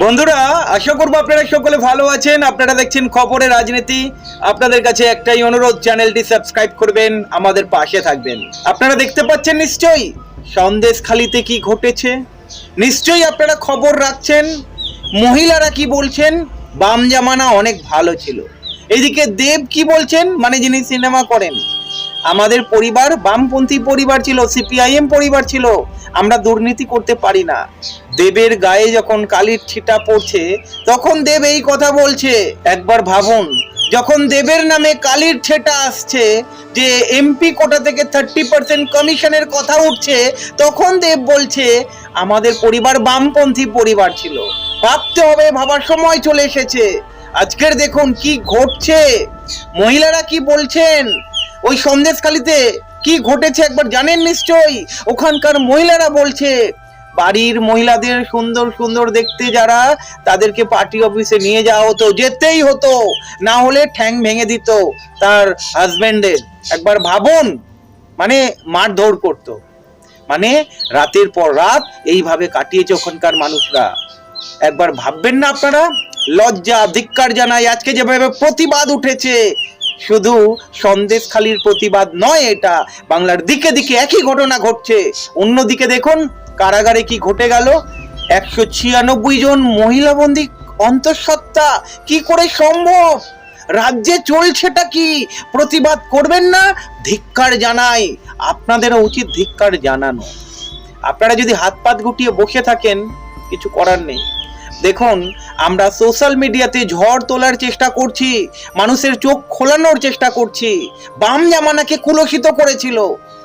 বন্ধুরা, আশা করব আপনারা সকলে ভালো আছেন। আপনারা দেখছেন খবরের রাজনীতি। আপনাদের কাছে একটাই অনুরোধ, চ্যানেলটি সাবস্ক্রাইব করবেন, আমাদের পাশে থাকবেন। আপনারা দেখতে পাচ্ছেন নিশ্চয়ই সন্দেশখালিতে কি ঘটেছে। নিশ্চয়ই আপনারা খবর রাখছেন। মহিলারা কি বলছেন? বাম জামানা অনেক ভালো ছিল। এদিকে দেব কি বলছেন? মানে যিনি সিনেমা করেন। আমাদের পরিবার, বামপন্থী পরিবার ছিল সিপিআইএম পরিবার ছিল, আমরা দুর্নীতি করতে পারি না। দেবের গায়ে যখন কালির ছিটা পড়ছে, তখন দেব এই কথা বলছে, একবার ভাবুন, যখন দেবের নামে কালির ছেটা আসছে, যে এমপি কোটা থেকে থার্টি পার্সেন্ট কমিশনের কথা উঠছে, তখন দেব বলছে, আমাদের পরিবার বামপন্থী পরিবার ছিল। ভাবতে হবে, ভাবার সময় চলে এসেছে। আজকের দেখুন কি ঘটছে। মহিলারা কি বলছেন? ওই সন্দেশখালিতে কি ঘটেছে একবার জানেন নিশ্চয়ই? ওখানকার মহিলারা বলছে, বাড়ির মহিলাদের সুন্দর সুন্দর দেখতে যারা, তাদেরকে পার্টি অফিসে নিয়ে যাওয়া হতো, যেতেই হতো, না হলে ঠ্যাং ভেঙে দিত তার হাজবেন্ডের। একবার ভাবুন মানে মারধর করতো। মানে রাতের পর রাত এইভাবে কাটিয়েছে ওখানকার মানুষরা। একবার ভাববেন না আপনারা? লজ্জা ধিক্কার জানাই। আজকে যেভাবে প্রতিবাদ উঠেছে, শুধু সন্দেশখালির প্রতিবাদ নয় এটা, বাংলার দিকে দিকে একই ঘটনা ঘটছে। অন্যদিকে দেখুন, কারাগারে কি ঘটে গেল? একশো ছিয়ানব্বই জন মহিলা বন্দী অন্তঃসত্ত্বা, কি করে সম্ভব? রাজ্যে চলছেটা কি? প্রতিবাদ করবেন না? ধিক্কার জানাই। আপনাদেরও উচিত ধিক্কার জানানো। আপনারা যদি হাত পাত গুটিয়ে বসে থাকেন, কিছু করার নেই। দেখুন, আমরা সোশ্যাল মিডিয়াতে ঝড় তোলার চেষ্টা করছি, মানুষের চোখ খোলানোর চেষ্টা করছি। বাম জামানাকে কুলসিত করেছিল।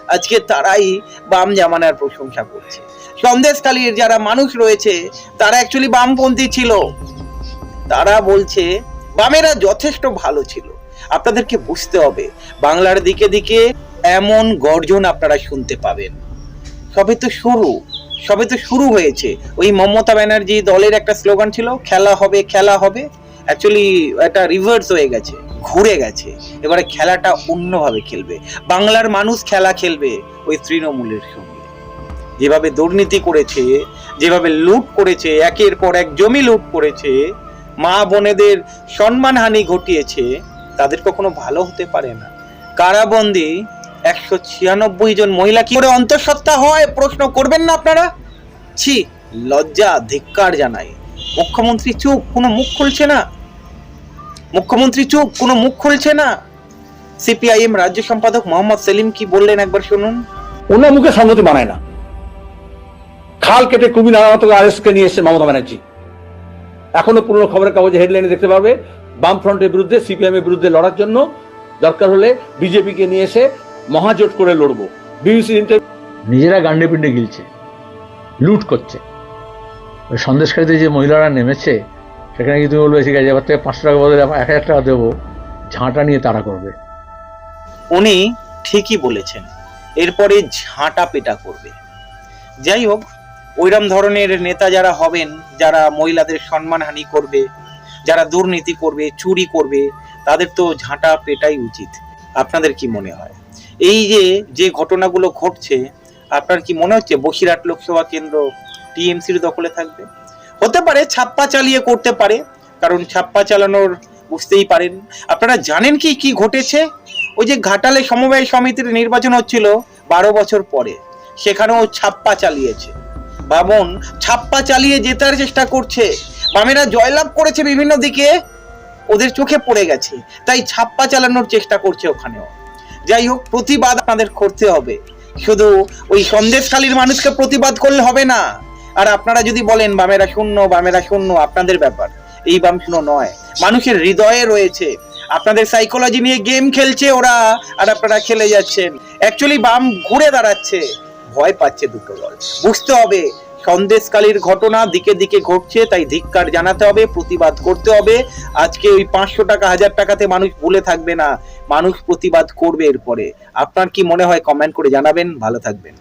আজকে তারাই বাম জামানার প্রশংসা করছে। সন্দেশকালীর যারা মানুষ রয়েছে, তারা অ্যাকচুয়ালি বামপন্থী ছিল। তারা বলছে, বামেরা যথেষ্ট ভালো ছিল। আপনাদেরকে বুঝতে হবে, বাংলার দিকে দিকে এমন গর্জন আপনারা শুনতে পাবেন। সবে তো শুরু। সবে তো শুরু হয়েছে। ওই মমতা ব্যানার্জি দলের একটা স্লোগান ছিল, খেলা হবে খেলা হবে। অ্যাকচুয়ালি একটা রিভার্স হয়ে গেছে, ঘুরে গেছে। এবারে খেলাটা অন্যভাবে খেলবে। বাংলার মানুষ খেলা খেলবে ওই তৃণমূলের সঙ্গে। যেভাবে দুর্নীতি করেছে, যেভাবে লুট করেছে, একের পর এক জমি লুট করেছে, মা বোনেদের সম্মানহানি ঘটিয়েছে, তাদের কখনো ভালো হতে পারে না। কারাবন্দি একশো ছিয়ানব্বই জন মহিলা কি করে অন্তঃসত্ত্বা হয়? প্রশ্ন করবেন না আপনারা? ছি, লজ্জা, ধিক্কার জানাই। মুখ্যমন্ত্রী চুপ, কোনো মুখ খুলছে না? মুখ্যমন্ত্রী চুপ, কোনো মুখ খুলছে না? সিপিআইএম রাজ্য সম্পাদক মোহাম্মদ সেলিম কি বললেন? একবার শুনুন। ওনার মুখে সংগতি মানায় না। খাল কেটে কুমির আনামত আরএসকে নিয়ে এসেছে মমতা ব্যানার্জি। এখনও পুরনো খবরের কাগজে হেডলাইনে দেখতে পাবে বাম ফ্রন্টের বিরুদ্ধে সিপিএম এর বিরুদ্ধে লড়ার জন্য দরকার হলে বিজেপিকে নিয়ে এসে মহাজোট করে লড়বো। বিবিসি ইন্টারভিউ নিজেরা গান্ডে পিণ্ডে গিলছে লুট করছে। ওই সন্দেশকারীতে যে মহিলারা নেমেছে সেখানে কি তুমি বলবে ঠিক আছে এবার থেকে পাঁচশো টাকা বদলে এক হাজার টাকা দেবো ঝাঁটা নিয়ে তারা করবে। উনি ঠিকই বলেছেন এরপরে ঝাঁটা পেটা করবে। যাই হোক ওইরম ধরনের নেতা যারা হবেন যারা মহিলাদের সম্মানহানি করবে যারা দুর্নীতি করবে চুরি করবে তাদের তো ঝাঁটা পেটাই উচিত। আপনাদের কি মনে হয়? এই যে যে ঘটনাগুলো ঘটছে, আপনার কি মনে হচ্ছে বসিরহাট লোকসভা কেন্দ্র টিএমসির দখলে থাকবে? হতে পারে ছাপ্পা চালিয়ে করতে পারে, কারণ ছাপ্পা চালানোর বুঝতেই পারেন। আপনারা জানেন কি কি ঘটেছে? ওই যে ঘাটালে সমবায় সমিতির নির্বাচন হচ্ছিল বারো বছর পরে, সেখানেও ছাপ্পা চালিয়েছে। বামন ছাপ্পা চালিয়ে জেতার চেষ্টা করছে। বামেরা জয়লাভ করেছে বিভিন্ন দিকে, ওদের চোখে পড়ে গেছে, তাই ছাপ্পা চালানোর চেষ্টা করছে ওখানেও। যাই হোক, প্রতিবাদ আপনাদের করতে হবে। শুধু ওই সন্দেশখালীর মানুষকে প্রতিবাদ করলে হবে না। আর আপনারা যদি বলেন, বামেরা শূন্য বামেরা শূন্য, আপনাদের ব্যাপার। এই বাম শূন্য নয়। মানুষের হৃদয়ে রয়েছে। আপনাদের সাইকোলজি নিয়ে গেম খেলছে ওরা, আর আপনারা খেলে যাচ্ছেন। অ্যাকচুয়ালি বাম ঘুরে দাঁড়াচ্ছে। ভয় পাচ্ছে দুটো দল। বুঝতে হবে সন্দেশকালীর ঘটনা দিকে দিকে ঘটছে, তাই ধিক্কার জানাতে হবে, প্রতিবাদ করতে হবে। আজকে ওই পাঁচশো টাকা, হাজার টাকাতে মানুষ ভুলে থাকবে না, মানুষ প্রতিবাদ করবে এরপরে। আপনার কি মনে হয় কমেন্ট করে জানাবেন। ভালো থাকবেন।